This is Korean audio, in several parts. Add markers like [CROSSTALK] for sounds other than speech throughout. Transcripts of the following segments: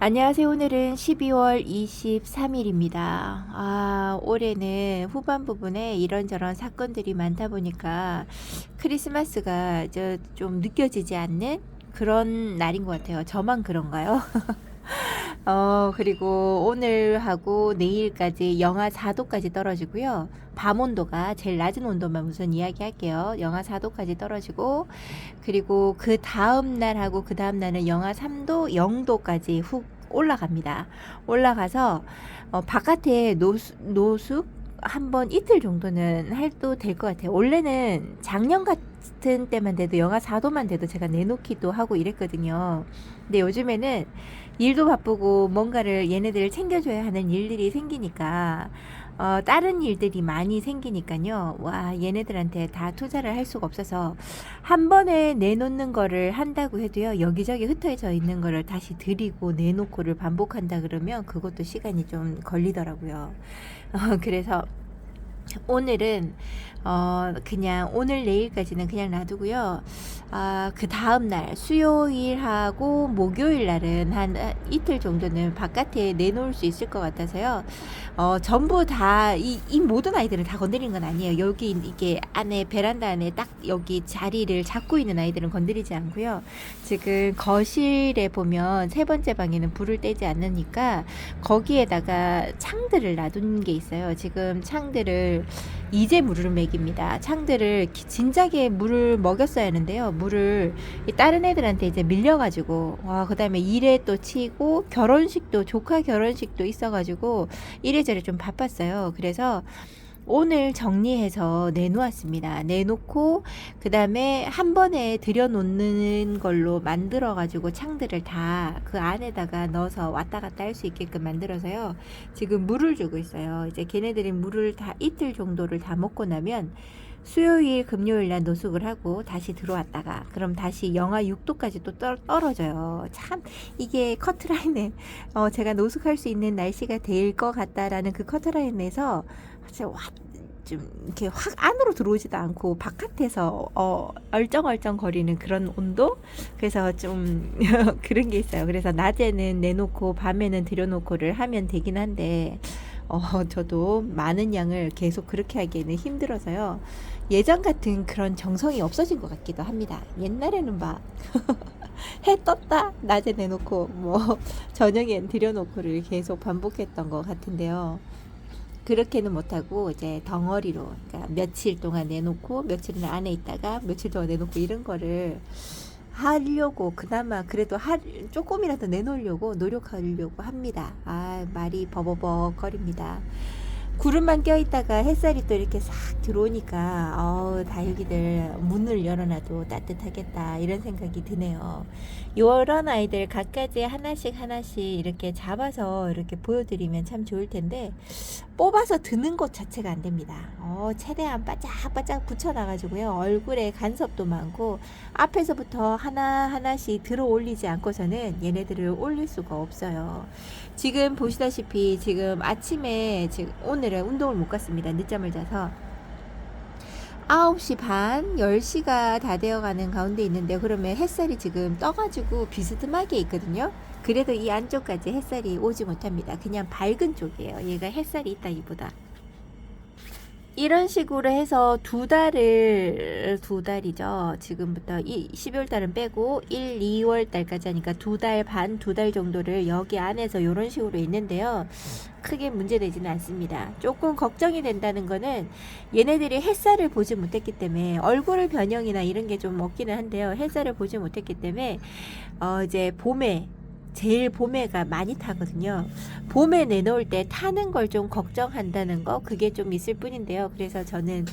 안녕하세요. 오늘은 12월 23일입니다. 아, 올해는 후반 부분에 이런저런 사건들이 많다 보니까 크리스마스가 저 좀 느껴지지 않는 그런 날인 것 같아요. 저만 그런가요? [LAUGHS] 어, 그리고 오늘하고 내일까지 영하 4도까지 떨어지고요. 밤 온도가 제일 낮은 온도만 우선 이야기 할게요. 영하 4도까지 떨어지고, 그리고 그 다음 날하고 그 다음 날은 영하 3도, 0도까지 훅 올라갑니다. 올라가서, 어, 바깥에 노수, 노숙? 한번 이틀 정도는 해도 될 것 같아요. 원래는 작년 같은 때만 돼도 영하 4도만 돼도 제가 내놓기도 하고 이랬거든요. 근데 요즘에는 일도 바쁘고 뭔가를 얘네들을 챙겨줘야 하는 일들이 생기니까 어, 다른 일들이 많이 생기니까요. 와, 얘네들한테 다 투자를 할 수가 없어서 한 번에 내놓는 거를 한다고 해도요. 여기저기 흩어져 있는 거를 다시 들이고 내놓고를 반복한다 그러면 그것도 시간이 좀 걸리더라고요. [LAUGHS] 어, 그래서 오늘은 어 그냥 오늘 내일까지는 그냥 놔두고요. 아, 그 다음 날 수요일하고 목요일 날은 한 이틀 정도는 바깥에 내놓을 수 있을 것 같아서요. 어, 전부 다이 이 모든 아이들은 다 건드린 건 아니에요. 여기 이게 안에 베란다 안에 딱 여기 자리를 잡고 있는 아이들은 건드리지 않고요. 지금 거실에 보면 세 번째 방에는 불을 떼지 않으니까 거기에다가 창들을 놔둔 게 있어요. 지금 창들을 이제 물을 먹입니다. 창들을 기- 진작에 물을 먹였어야 하는데요. 물을 이 다른 애들한테 이제 밀려가지고 와 그다음에 일에 또 치고 결혼식도 조카 결혼식도 있어가지고 이래저래 좀 바빴어요. 그래서 오늘 정리해서 내놓았습니다. 내놓고 그 다음에 한 번에 들여놓는 걸로 만들어 가지고 창들을 다 그 안에다가 넣어서 왔다 갔다 할 수 있게끔 만들어서요. 지금 물을 주고 있어요. 이제 걔네들이 물을 다 이틀 정도를 다 먹고 나면 수요일 금요일 날 노숙을 하고 다시 들어왔다가 그럼 다시 영하 6도까지 또 떨, 떨어져요. 참 이게 커트라인에 어, 제가 노숙할 수 있는 날씨가 될 것 같다라는 그 커트라인에서 진짜 와, 좀 이렇게 확 안으로 들어오지도 않고 바깥에서 어, 얼쩡얼쩡 거리는 그런 온도 그래서 좀 [LAUGHS] 그런 게 있어요. 그래서 낮에는 내놓고 밤에는 들여놓고를 하면 되긴 한데 어, 저도 많은 양을 계속 그렇게 하기에는 힘들어서요. 예전 같은 그런 정성이 없어진 것 같기도 합니다. 옛날에는 막 [LAUGHS] 해 떴다 낮에 내놓고 뭐 저녁엔 들여놓고를 계속 반복했던 것 같은데요. 그렇게는 못하고 이제 덩어리로 그러니까 며칠 동안 내놓고 며칠은 안에 있다가 며칠 동안 내놓고 이런 거를 하려고 그나마 그래도 하, 조금이라도 내놓으려고 노력하려고 합니다. 아 말이 버버벅 거립니다. 구름만 껴있다가 햇살이 또 이렇게 싹 들어오니까 어우 다육이들 문을 열어놔도 따뜻하겠다 이런 생각이 드네요. 요런 아이들 각가지 하나씩 하나씩 이렇게 잡아서 이렇게 보여드리면 참 좋을 텐데 뽑아서 드는 것 자체가 안 됩니다. 어, 최대한 바짝바짝 붙여놔가지고요. 얼굴에 간섭도 많고 앞에서부터 하나하나씩 들어 올리지 않고서는 얘네들을 올릴 수가 없어요. 지금 보시다시피 지금 아침에 지금 오늘 은 운동을 못 갔습니다. 늦잠을 자서 9시 반, 10시가 다 되어가는 가운데 있는데 그러면 햇살이 지금 떠가지고 비스듬하게 있거든요. 그래도 이 안쪽까지 햇살이 오지 못합니다. 그냥 밝은 쪽이에요. 얘가 햇살이 있다기보다. 이런 식으로 해서 두 달을 두 달이죠. 지금부터 이 12월 달은 빼고 1, 2월 달까지 하니까 두 달 반, 두 달 정도를 여기 안에서 이런 식으로 있는데요. 크게 문제되지는 않습니다. 조금 걱정이 된다는 거는 얘네들이 햇살을 보지 못했기 때문에 얼굴 변형이나 이런 게 좀 없기는 한데요. 햇살을 보지 못했기 때문에 어 이제 봄에 제일 봄에가 많이 타거든요. 봄에 내놓을 때 타는 걸 좀 걱정한다는 거 그게 좀 있을 뿐인데요. 그래서 저는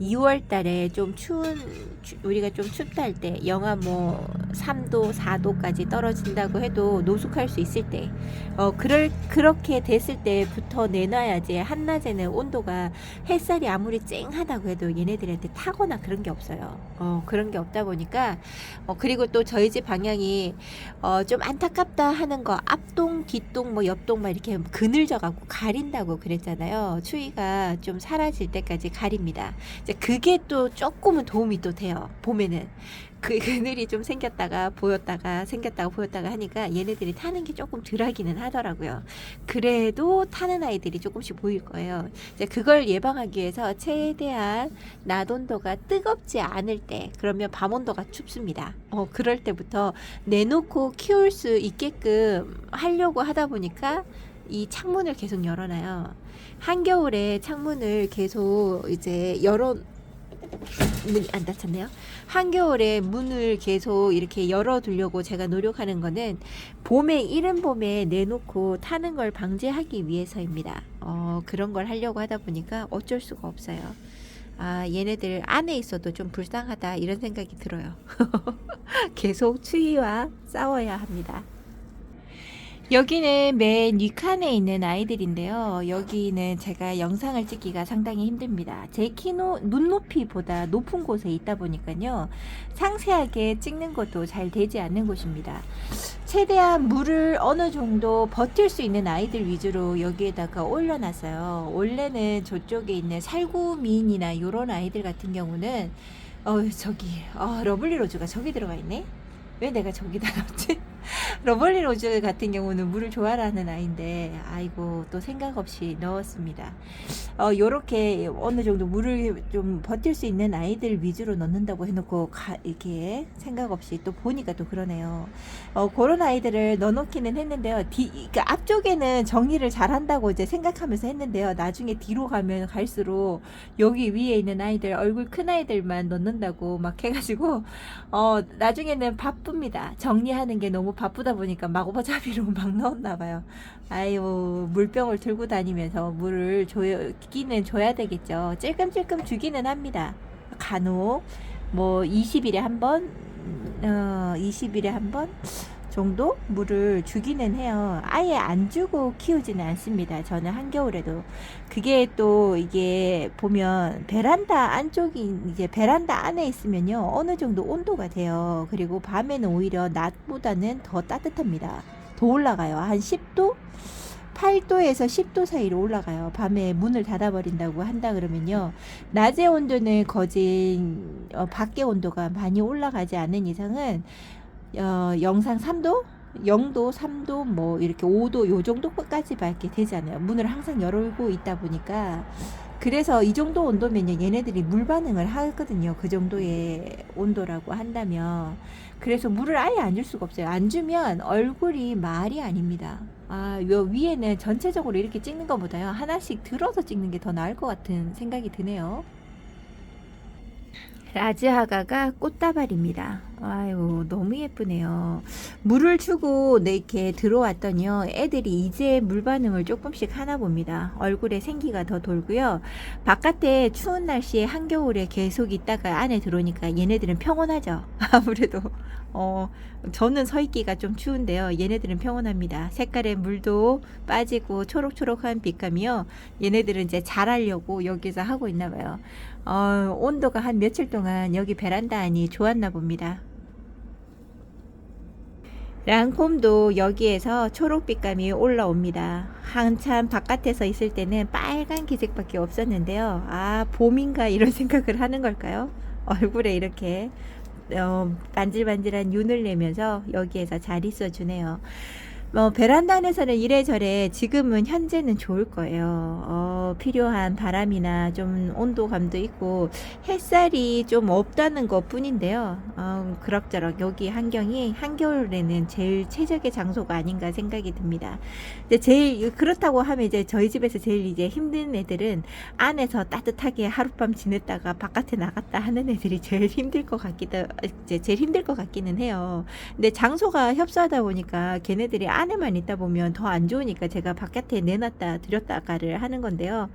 2월 달에 좀 추운 추- 우리가 좀 춥다 할 때 영하 뭐 3도 4도까지 떨어진다고 해도 노숙할 수 있을 때 어 그럴 그렇게 됐을 때부터 내놔야지 한낮에는 온도가 햇살이 아무리 쨍하다고 해도 얘네들한테 타거나 그런 게 없어요. 어 그런 게 없다 보니까 어 그리고 또 저희 집 방향이 어 좀 안타깝다 하는 거 앞동 뒷동 뭐 옆동 막 이렇게 그늘져 갖고 가린다고 그랬잖아요. 추위가 좀 사라질 때까지 가립니다. 이제 그게 또 조금은 도움이 또 돼요. 봄에는 그 그늘이 좀 생겼다가 보였다가 생겼다가 보였다가 하니까 얘네들이 타는 게 조금 덜하기는 하더라고요. 그래도 타는 아이들이 조금씩 보일 거예요. 이제 그걸 예방하기 위해서 최대한 낮 온도가 뜨겁지 않을 때 그러면 밤 온도가 춥습니다. 어 그럴 때부터 내놓고 키울 수 있게끔 하려고 하다 보니까 이 창문을 계속 열어놔요. 한겨울에 창문을 계속 이제 열어 문이 안 닫혔네요. 한겨울에 문을 계속 이렇게 열어두려고 제가 노력하는 거는 봄에 이른 봄에 내놓고 타는 걸 방지하기 위해서입니다. 어, 그런 걸 하려고 하다 보니까 어쩔 수가 없어요. 아, 얘네들 안에 있어도 좀 불쌍하다 이런 생각이 들어요. [LAUGHS] 계속 추위와 싸워야 합니다. 여기는 맨 위칸에 있는 아이들인데요. 여기는 제가 영상을 찍기가 상당히 힘듭니다. 제 키노 눈높이보다 높은 곳에 있다 보니까요. 상세하게 찍는 것도 잘 되지 않는 곳입니다. 최대한 물을 어느 정도 버틸 수 있는 아이들 위주로 여기에다가 올려놨어요. 원래는 저쪽에 있는 살구민이나 이런 아이들 같은 경우는 어 저기 어, 러블리 로즈가 저기 들어가 있네. 왜 내가 저기다 넣었지? [LAUGHS] [LAUGHS] 러블리 로즈 같은 경우는 물을 좋아하는 아이인데 아이고 또 생각 없이 넣었습니다. 어 요렇게 어느 정도 물을 좀 버틸 수 있는 아이들 위주로 넣는다고 해놓고 가, 이렇게 생각 없이 또 보니까 또 그러네요. 어 그런 아이들을 넣어놓기는 했는데요. 뒤, 그 앞쪽에는 정리를 잘한다고 이제 생각하면서 했는데요. 나중에 뒤로 가면 갈수록 여기 위에 있는 아이들 얼굴 큰 아이들만 넣는다고 막 해가지고 어 나중에는 바쁩니다. 정리하는 게 너무 바쁘다 보니까 마구바자비로 [LAUGHS] 막 넣었나 봐요. 아유 물병을 들고 다니면서 물을 줘기는 줘야 되겠죠. 찔끔찔끔 주기는 합니다. 간혹 뭐 20일에 한 번, 어 20일에 한 번 정도 물을 주기는 해요. 아예 안 주고 키우지는 않습니다. 저는 한겨울에도 그게 또 이게 보면 베란다 안쪽이 이제 베란다 안에 있으면요 어느 정도 온도가 돼요. 그리고 밤에는 오히려 낮보다는 더 따뜻합니다. 더 올라가요. 한 10도? 8도에서 10도 사이로 올라가요. 밤에 문을 닫아버린다고 한다 그러면요. 낮의 온도는 거진 어, 밖의 온도가 많이 올라가지 않는 이상은 어, 영상 3도? 0도, 3도, 뭐 이렇게 5도 요 정도까지 밖에 되잖아요. 문을 항상 열고 있다 보니까 그래서 이 정도 온도면요 얘네들이 물 반응을 하거든요. 그 정도의 온도라고 한다면 그래서 물을 아예 안 줄 수가 없어요. 안 주면 얼굴이 말이 아닙니다. 아, 요 위에는 전체적으로 이렇게 찍는 것보다요 하나씩 들어서 찍는 게 더 나을 것 같은 생각이 드네요. 라즈하가가 꽃다발입니다. 아유, 너무 예쁘네요. 물을 주고 네, 이렇게 들어왔더니요. 애들이 이제 물 반응을 조금씩 하나 봅니다. 얼굴에 생기가 더 돌고요. 바깥에 추운 날씨에 한겨울에 계속 있다가 안에 들어오니까 얘네들은 평온하죠. [LAUGHS] 아무래도 어, 저는 서 있기가 좀 추운데요. 얘네들은 평온합니다. 색깔의 물도 빠지고 초록초록한 빛감이요. 얘네들은 이제 자라려고 여기서 하고 있나 봐요. 어, 온도가 한 며칠 동안 여기 베란다 안이 좋았나 봅니다. 랑콤도 여기에서 초록빛 감이 올라옵니다. 한참 바깥에서 있을 때는 빨간 기색밖에 없었는데요. 아, 봄인가 이런 [LAUGHS] 생각을 하는 걸까요? 얼굴에 이렇게 어, 반질반질한 윤을 내면서 여기에서 잘 있어 주네요. 뭐 베란다 안에서는 이래저래 지금은 현재는 좋을 거예요. 어, 필요한 바람이나 좀 온도감도 있고 햇살이 좀 없다는 것 뿐인데요. 어, 그럭저럭 여기 환경이 한겨울에는 제일 최적의 장소가 아닌가 생각이 듭니다. 이제 제일 그렇다고 하면 이제 저희 집에서 제일 이제 힘든 애들은 안에서 따뜻하게 하룻밤 지냈다가 바깥에 나갔다 하는 애들이 제일 힘들 것 같기도 이제 제일 힘들 것 같기는 해요. 근데 장소가 협소하다 보니까 걔네들이 안 에만 있다 보면 더 안 좋으니까 제가 바깥에 내놨다 들였다가를 하는 건데요.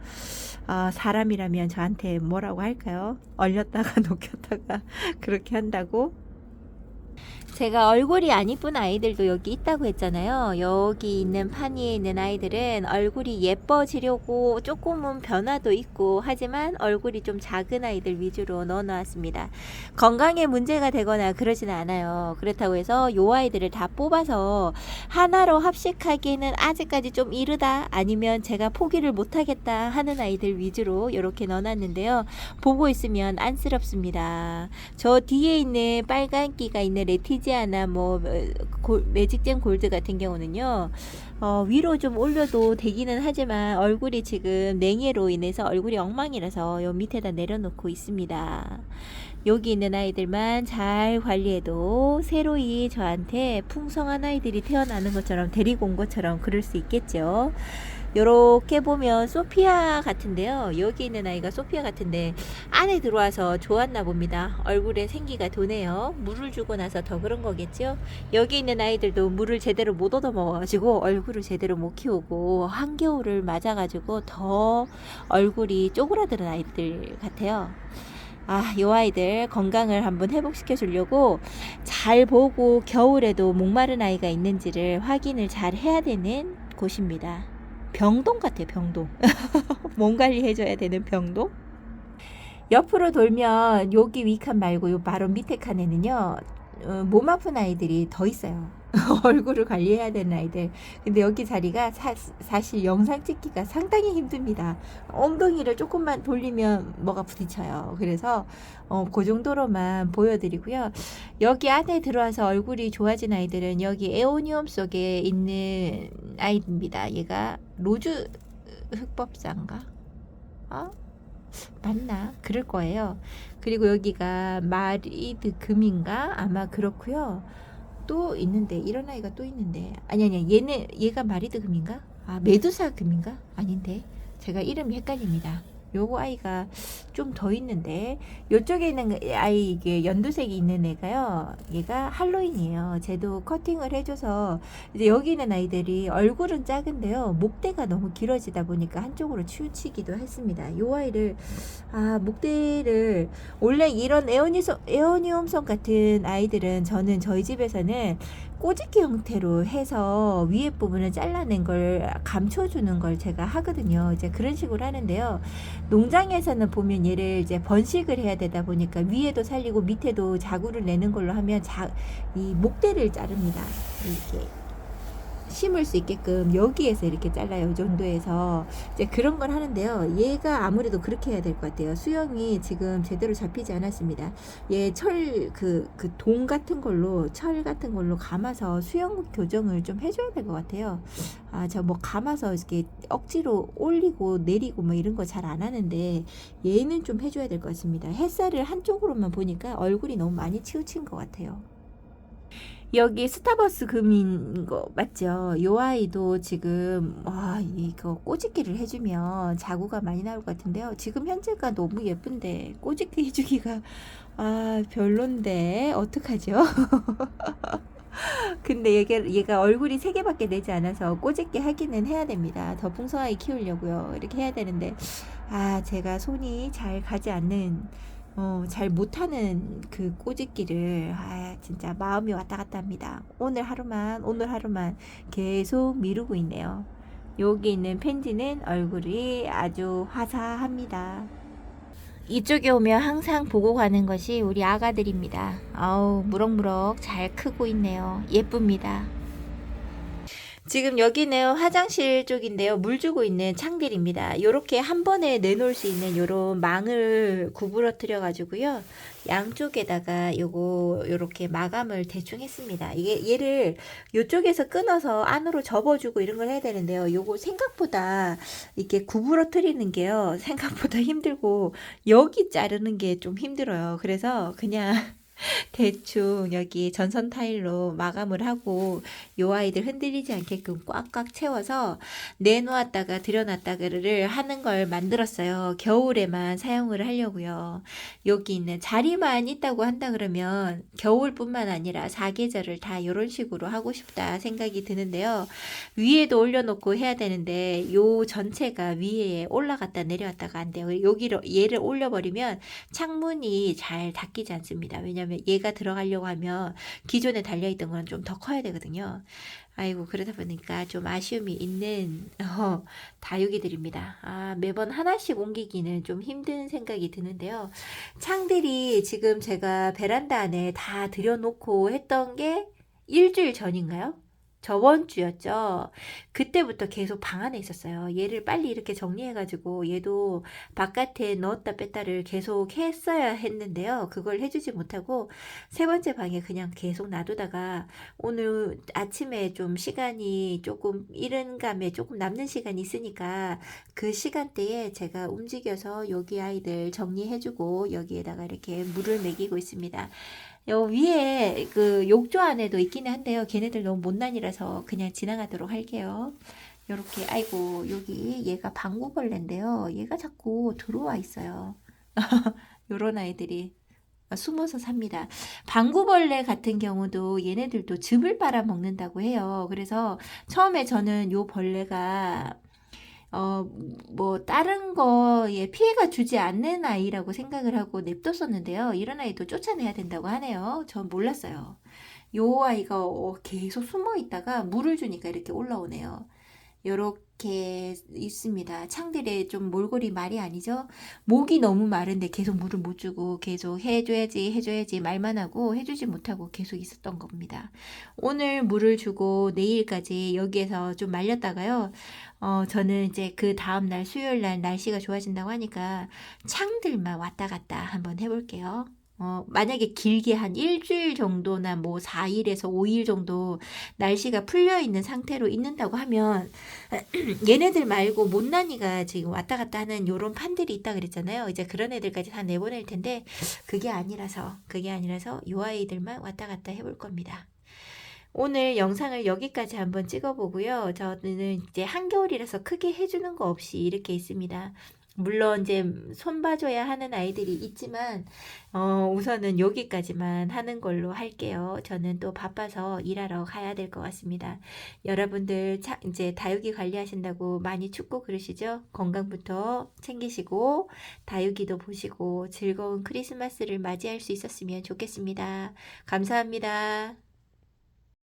아, 사람이라면 저한테 뭐라고 할까요? 얼렸다가 [LAUGHS] 녹였다가 그렇게 한다고? 제가 얼굴이 안 이쁜 아이들도 여기 있다고 했잖아요. 여기 있는 판 위에 있는 아이들은 얼굴이 예뻐지려고 조금은 변화도 있고 하지만 얼굴이 좀 작은 아이들 위주로 넣어 놨습니다. 건강에 문제가 되거나 그러지는 않아요. 그렇다고 해서 요 아이들을 다 뽑아서 하나로 합식하기에는 아직까지 좀 이르다 아니면 제가 포기를 못하겠다 하는 아이들 위주로 이렇게 넣어놨는데요. 보고 있으면 안쓰럽습니다. 저 뒤에 있는 빨간 끼가 있는 레티지아나 뭐 어, 골- 매직잼 골드 같은 경우는요. 어, 위로 좀 올려도 되기는 하지만 얼굴이 지금 냉해로 인해서 얼굴이 엉망이라서 요 밑에다 내려놓고 있습니다. 여기 있는 아이들만 잘 관리해도 새로이 저한테 풍성한 아이들이 태어나는 것처럼 데리고 온 것처럼 그럴 수 있겠죠. 요렇게 보면 소피아 같은데요. 여기 있는 아이가 소피아 같은데 안에 들어와서 좋았나 봅니다. 얼굴에 생기가 도네요. 물을 주고 나서 더 그런 거겠죠. 여기 있는 아이들도 물을 제대로 못 얻어 먹어가지고 얼굴을 제대로 못 키우고 한겨울을 맞아가지고 더 얼굴이 쪼그라드는 아이들 같아요. 아, 요 아이들 건강을 한번 회복시켜 주려고 잘 보고 겨울에도 목마른 아이가 있는지를 확인을 잘 해야 되는 곳입니다. 병동 같아요, 병동. [LAUGHS] 몸 관리해줘야 되는 병동. 옆으로 돌면 여기 위 칸 말고 요 바로 밑에 칸에는요, 어, 몸 아픈 아이들이 더 있어요. [LAUGHS] 얼굴을 관리해야 되는 아이들. 근데 여기 자리가 사, 사실 영상 찍기가 상당히 힘듭니다. 엉덩이를 조금만 돌리면 뭐가 부딪혀요. 그래서 어, 그 정도로만 보여드리고요. 여기 안에 들어와서 얼굴이 좋아진 아이들은 여기 에오니움 속에 있는 아이입니다. 얘가 로즈 흑법사인가? 어? 맞나? 그럴 거예요. 그리고 여기가 마리드 금인가? 아마 그렇고요. 또 있는데 이런 아이가 또 있는데 아니 아니 얘는 얘가 마리드 금인가? 아 메두사 금인가? 아닌데 제가 이름이 헷갈립니다. 요거 아이가 좀 더 있는데 요쪽에 있는 아이 이게 연두색이 있는 애가요. 얘가 할로윈이에요. 쟤도 커팅을 해줘서 이제 여기 있는 아이들이 얼굴은 작은데요. 목대가 너무 길어지다 보니까 한쪽으로 치우치기도 했습니다. 요 아이를 아 목대를 원래 이런 에어니소, 에어니움성 같은 아이들은 저는 저희 집에서는 꼬집기 형태로 해서 위에 부분을 잘라낸 걸 감춰주는 걸 제가 하거든요. 이제 그런 식으로 하는데요. 농장에서는 보면 얘를 이제 번식을 해야 되다 보니까 위에도 살리고 밑에도 자구를 내는 걸로 하면 자, 이 목대를 자릅니다. 이렇게 심을 수 있게끔 여기에서 이렇게 잘라요. 이 정도에서 이제 그런 걸 하는데요. 얘가 아무래도 그렇게 해야 될 것 같아요. 수영이 지금 제대로 잡히지 않았습니다. 얘 철 그 그 동 같은 걸로 철 같은 걸로 감아서 수영 교정을 좀 해줘야 될 것 같아요. 아 저 뭐 감아서 이렇게 억지로 올리고 내리고 뭐 이런 거 잘 안 하는데 얘는 좀 해줘야 될 것 같습니다. 햇살을 한쪽으로만 보니까 얼굴이 너무 많이 치우친 것 같아요. 여기 스타버스 금인 거 맞죠? 요 아이도 지금 와 이거 꼬집기를 해주면 자구가 많이 나올 것 같은데요. 지금 현재가 너무 예쁜데 꼬집기 해주기가 아 별론데 어떡하죠? [LAUGHS] 근데 얘가, 얘가 얼굴이 세 개밖에 되지 않아서 꼬집게 하기는 해야 됩니다. 더 풍성하게 키우려고요. 이렇게 해야 되는데 아 제가 손이 잘 가지 않는 어, 잘 못하는 그 꼬집기를 아 진짜 마음이 왔다 갔다 합니다. 오늘 하루만 오늘 하루만 계속 미루고 있네요. 여기 있는 펜지는 얼굴이 아주 화사합니다. 이쪽에 오면 항상 보고 가는 것이 우리 아가들입니다. 아우 무럭무럭 잘 크고 있네요. 예쁩니다. 지금 여기는 화장실 쪽인데요. 물 주고 있는 창들입니다. 요렇게 한 번에 내놓을 수 있는 요런 망을 구부러뜨려 가지고요. 양쪽에다가 요거 요렇게 마감을 대충 했습니다. 이게 얘를 요쪽에서 끊어서 안으로 접어주고 이런 걸 해야 되는데요. 요거 생각보다 이렇게 구부러뜨리는 게요. 생각보다 힘들고 여기 자르는 게 좀 힘들어요. 그래서 그냥 [LAUGHS] 대충 여기 전선 타일로 마감을 하고 요 아이들 흔들리지 않게끔 꽉꽉 채워서 내놓았다가 들여놨다가를 하는 걸 만들었어요. 겨울에만 사용을 하려고요. 여기 있는 자리만 있다고 한다 그러면 겨울뿐만 아니라 사계절을 다 이런 식으로 하고 싶다 생각이 드는데요. 위에도 올려놓고 해야 되는데 요 전체가 위에 올라갔다 내려왔다가 안 돼요. 여기로 얘를 올려버리면 창문이 잘 닫히지 않습니다. 왜냐면 왜냐하면 얘가 들어가려고 하면 기존에 달려있던 건좀더 커야 되거든요. 아이고 그러다 보니까 좀 아쉬움이 있는 [LAUGHS] 어, 다육이들입니다. 아, 매번 하나씩 옮기기는 좀 힘든 생각이 드는데요. 창들이 지금 제가 베란다 안에 다 들여놓고 했던 게 일주일 전인가요? 저번 주였죠. 그때부터 계속 방 안에 있었어요. 얘를 빨리 이렇게 정리해가지고 얘도 바깥에 넣었다 뺐다를 계속 했어야 했는데요. 그걸 해주지 못하고 세 번째 방에 그냥 계속 놔두다가 오늘 아침에 좀 시간이 조금 이른 감에 조금 남는 시간이 있으니까 그 시간대에 제가 움직여서 여기 아이들 정리해주고 여기에다가 이렇게 물을 먹이고 있습니다. 요 위에 그 욕조 안에도 있기는 한데요. 걔네들 너무 못난이라서 그냥 지나가도록 할게요. 요렇게 아이고 여기 얘가 방구벌레인데요. 얘가 자꾸 들어와 있어요. [LAUGHS] 요런 아이들이 숨어서 삽니다. 방구벌레 같은 경우도 얘네들도 즙을 빨아먹는다고 해요. 그래서 처음에 저는 요 벌레가 어, 뭐, 다른 거에 피해가 주지 않는 아이라고 생각을 하고 냅뒀었는데요. 이런 아이도 쫓아내야 된다고 하네요. 전 몰랐어요. 요 아이가 어, 계속 숨어 있다가 물을 주니까 이렇게 올라오네요. 요렇게 있습니다. 창들에 좀 몰골이 말이 아니죠? 목이 너무 마른데 계속 물을 못 주고 계속 해줘야지 해줘야지 말만 하고 해주지 못하고 계속 있었던 겁니다. 오늘 물을 주고 내일까지 여기에서 좀 말렸다가요. 어, 저는 이제 그 다음날 수요일 날 날씨가 좋아진다고 하니까 창들만 왔다 갔다 한번 해볼게요. 어, 만약에 길게 한 일주일 정도나 뭐 4일에서 5일 정도 날씨가 풀려 있는 상태로 있는다고 하면 [CLEARS THROAT] 얘네들 말고 못난이가 지금 왔다 갔다 하는 요런 판들이 있다 그랬잖아요. 이제 그런 애들까지 다 내보낼 텐데 그게 아니라서 그게 아니라서 요 아이들만 왔다 갔다 해볼 겁니다. 오늘 영상을 여기까지 한번 찍어보고요. 저는 이제 한겨울이라서 크게 해주는 거 없이 이렇게 있습니다. 물론 이제 손봐줘야 하는 아이들이 있지만 어, 우선은 여기까지만 하는 걸로 할게요. 저는 또 바빠서 일하러 가야 될 것 같습니다. 여러분들 차, 이제 다육이 관리하신다고 많이 춥고 그러시죠? 건강부터 챙기시고 다육이도 보시고 즐거운 크리스마스를 맞이할 수 있었으면 좋겠습니다. 감사합니다.